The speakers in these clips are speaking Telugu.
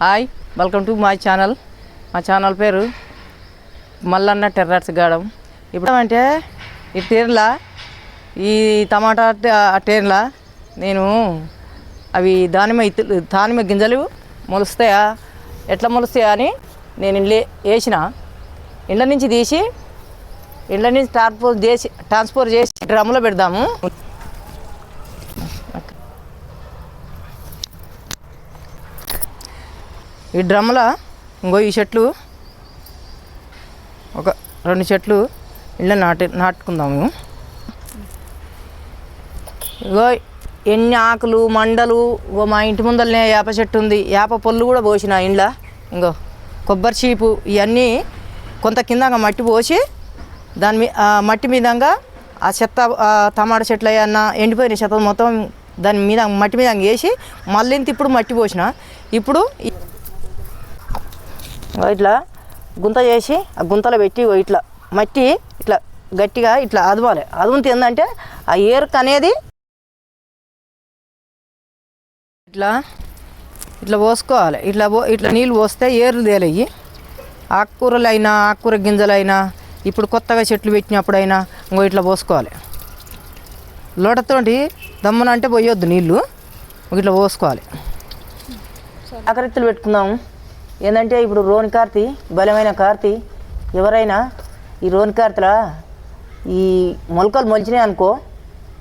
Hi welcome to my channel మా ఛానల్ పేరు మల్లన్న టెర్రర్స్ గాడం. ఇప్పుడు అంటే ఈ టేర్ల ఈ టమాటా ట- టేర్ల నేను అవి దానిమ్మ ఇత్తులు దానిమ్మ గింజలు మొలుస్తాయా? ఎట్లా మొలుస్తాయా అని నేను ఇండ్లే వేసిన. ఇండ్ల నుంచి తీసి ఇండ్ల నుంచి ట్రాన్స్పోర్ట్ చేసి ట్రాన్స్పోర్ట్ చేసి డ్రమ్లో పెడదాము. ఈ డ్రమ్ల ఇంకో ఈ చెట్లు ఒక రెండు చెట్లు ఇళ్ళ నాటి నాటుకుందాము ఇగో ఎన్ని ఆకులు మండలు ఓ మా ఇంటి ముందరనే వేప చెట్టు ఉంది. వేప పొల్లు కూడా పోసిన ఇండ్ల. ఇంకో కొబ్బరి చీపు ఇవన్నీ కొంత కింద మట్టి పోసి దాని మీ మట్టి మీదంగా ఆ చెత్త ఆ టమాటా చెట్లు అన్న ఎండిపోయిన చెత్త మొత్తం దాని మీద మట్టి మీద వేసి మళ్ళీ ఇంత ఇప్పుడు మట్టి పోసిన. ఇప్పుడు ఇట్లా గుంత చేసి ఆ గుంతలో పెట్టి ఇట్లా మట్టి ఇట్లా గట్టిగా ఇట్లా అదవాలి. అదుంటే ఏంటంటే ఆ ఏరుకు అనేది ఇట్లా ఇట్లా పోసుకోవాలి. ఇట్లా పో ఇట్లా నీళ్ళు పోస్తే ఏర్లు తేలయ్యి ఆకుకూరలైనా ఆకుకూర గింజలైనా ఇప్పుడు కొత్తగా చెట్లు పెట్టినప్పుడైనా ఇంకో ఇట్లా పోసుకోవాలి. లోటతోటి దమ్మున అంటే పోయొద్దు నీళ్ళు. ఇట్లా పోసుకోవాలి. ఆకరిత్తులు పెట్టుకుందాము ఏంటంటే ఇప్పుడు రోని కార్తీ బలమైన కార్తీ ఎవరైనా ఈ రోని కార్తల ఈ మొలకలు మొలిచినాయి అనుకో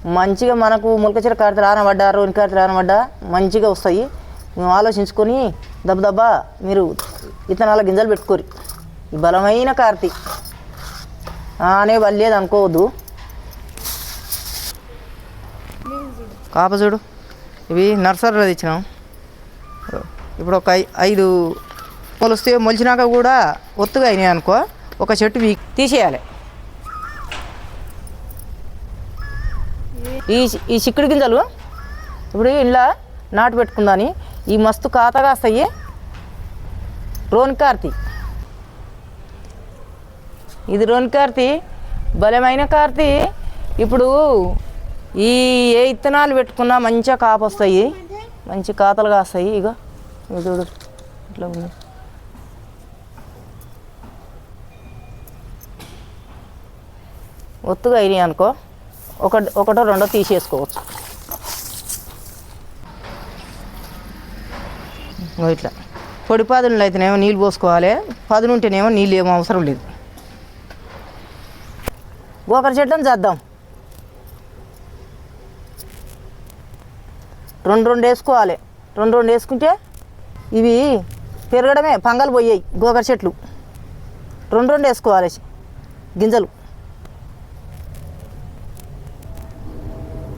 మంచిగా మనకు మొలకచీర కార్తలు ఆనబడ్డా రోని కార్తలు ఆనబడ్డా మంచిగా వస్తాయి. మేము ఆలోచించుకొని దెబ్బ దబ్బా మీరు ఇతనాల గింజలు పెట్టుకోరు. ఈ బలమైన కార్తీ. అనే వాళ్ళు లేదు అనుకోవద్దు. కాప చూడు. ఇవి నర్సరీలో తెచ్చినాం. ఇప్పుడు ఒక ఐ- ఐదు మొలుస్తే మొలిచినాక కూడా ఒత్తుగా అయినాయి అనుకో ఒక చెట్టు వీ తీసేయాలి. ఈ ఈ చిక్కుడు గింజలు ఇప్పుడు ఇలా నాటు పెట్టుకుందాని ఈ మస్తు ఖాతాగా వస్తాయి రోన్ కార్తీ. ఇది రోన్ కార్తీ బలమైన కార్తీ. ఇప్పుడు ఈ ఏ ఇత్తనాలు పెట్టుకున్నా మంచిగా కాపు వస్తాయి మంచి కాతలు కాస్తాయి. ఇగో ఇగో చూడు ఇట్లా ఉంది. ఒత్తుగా అయినాయి అనుకో ఒక ఒకటో రెండో తీసేసుకోవచ్చు. ఇట్లా. పొడి పాదులు అయితేనేమో నీళ్ళు పోసుకోవాలి పదును ఉంటేనేమో నీళ్ళు ఏమో అవసరం లేదు. గోకర చెట్లను చేద్దాం. రెండు రెండు వేసుకోవాలి. రెండు రెండు వేసుకుంటే ఇవి పెరగడమే పంగలు పోయాయి గోకర చెట్లు. రెండు రెండు వేసుకోవాలి గింజలు.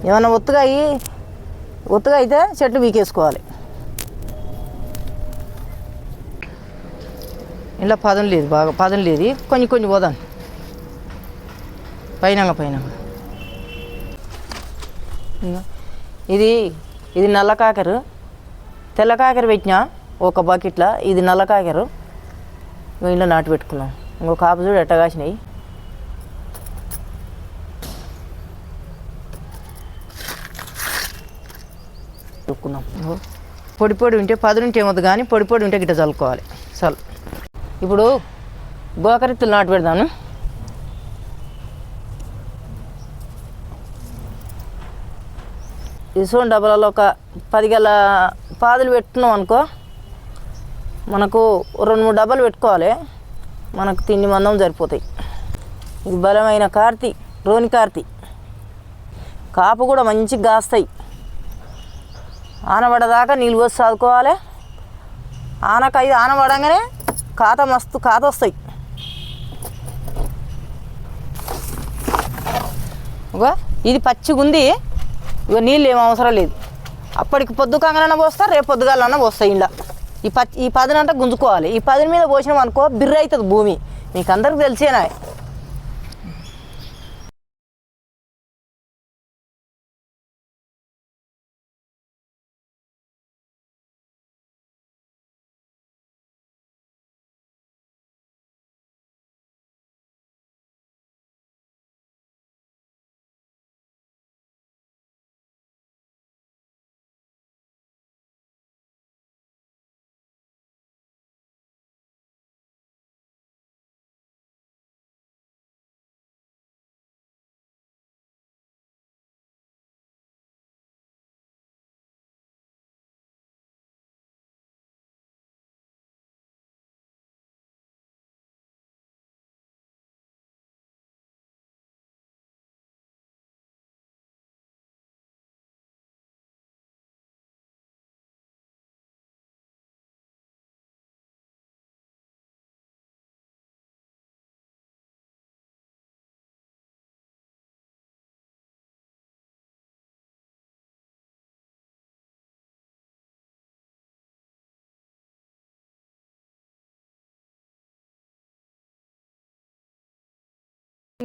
ఏమైనా ఒత్తుగా అయ్యి ఒత్తుగా అయితే చెట్లు వీకేసుకోవాలి. ఇలా పదం లేదు బాగా పదం లేదు. కొన్ని కొన్ని పోదాం. పైన పైన ఇది ఇది నల్ల కాకరు. తెల్ల కాకర పెట్టినా ఒక బకెట్లో. ఇది నల్ల కాకరు. ఇంట్లో నాటు పెట్టుకున్నాం. ఇంకో కాపు చూడు ఎట్ట కాసినాయి పొడి పొడి ఉంటే పదునుంటే ఏమవుతుంది కానీ పొడి పొడి ఉంటే గిట్ట చల్లుకోవాలి చల్. ఇప్పుడు గోకరెత్తులు నాటు పెడదాను ఇసోన్ డబ్బాలలో ఒక పది గల పాదులు పెట్టున్నాం అనుకో మనకు రెండు మూడు డబ్బాలు పెట్టుకోవాలి. మనకు తిండి మందం సరిపోతాయి. ఇది బలమైన కార్తీ రోని కార్తీ. కాపు కూడా మంచిగా కాస్తాయి. ఆనబడదాకా నీళ్ళు పోసి చదువుకోవాలి. ఆనక ఇది ఆనబడంగానే కాత మస్తు కాత వస్తాయి. ఇగో ఇది పచ్చిగా ఉంది. ఇగో నీళ్ళు ఏం అవసరం లేదు. అప్పటికి పొద్దు కంగనన్నా పోస్తా రేపు పొద్దుగాలన్నా పోస్తాయి ఇలా ఈ పచ్చి ఈ పదినంతా గుంజుకోవాలి. ఈ పదిని మీద పోసినాం అనుకో బిర్ర అవుతుంది భూమి. మీకు అందరికి తెలిసేనా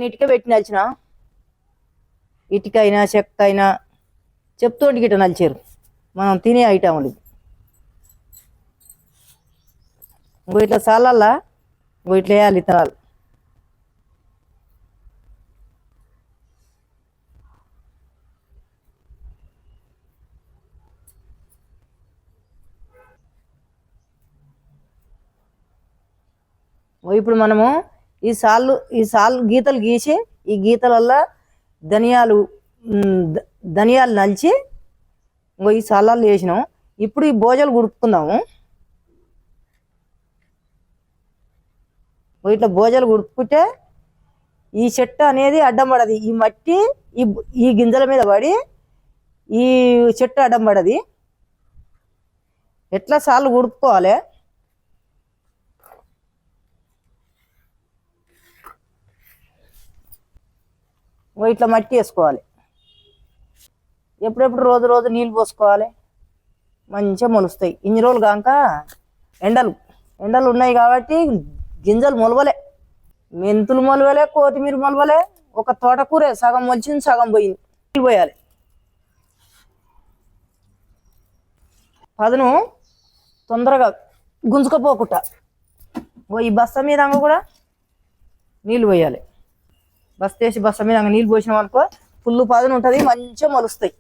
నేను ఇటుక పెట్టి నలిచిన అయినా చెక్క అయినా చెప్తోటి గిట్ట నలిచారు. మనం తినే ఐటములు ఇంకో ఇట్లా సాలల్లా ఇంకో ఇట్లా వేయాలి ఇతనాలు ఇప్పుడు మనము ఈ సాళ్ళు ఈ సాళ్ళు గీతలు గీసి ఈ గీతలల్లో ధనియాలు ధనియాలు నలిచి ఇంకో ఈ సాలాలు వేసినాం ఇప్పుడు ఈ భోజలు గుడుపుకుందాము. ఇట్లా భోజలు గుడుపుకుంటే ఈ చెట్టు అనేది అడ్డం పడది. ఈ మట్టి ఈ ఈ గింజల మీద పడి ఈ చెట్టు అడ్డం పడది. ఎట్లా సార్లు గుడుపుకోవాలి ఓ ఇట్లా మట్టి వేసుకోవాలి. ఎప్పుడెప్పుడు రోజు రోజు నీళ్ళు పోసుకోవాలి. మంచిగా మొలుస్తాయి. ఇన్ని రోజులు కాక ఎండలు. ఎండలు ఉన్నాయి కాబట్టి గింజలు మొలవలే. మెంతులు మొలవలే కొత్తిమీర మొలవలే. ఒక తోటకూరే సగం మొలిచింది సగం పోయింది. నీళ్ళు పోయాలి. పదును తొందరగా గుంజుకపోకుండా పోయి ఈ బస్త మీద కూడా నీళ్ళు పోయాలి. బస్త వేసి బస్త మీద నీళ్ళు పోసినాం అనుకో ఫుల్ పాదన ఉంటుంది మంచిగా మలుస్తాయి.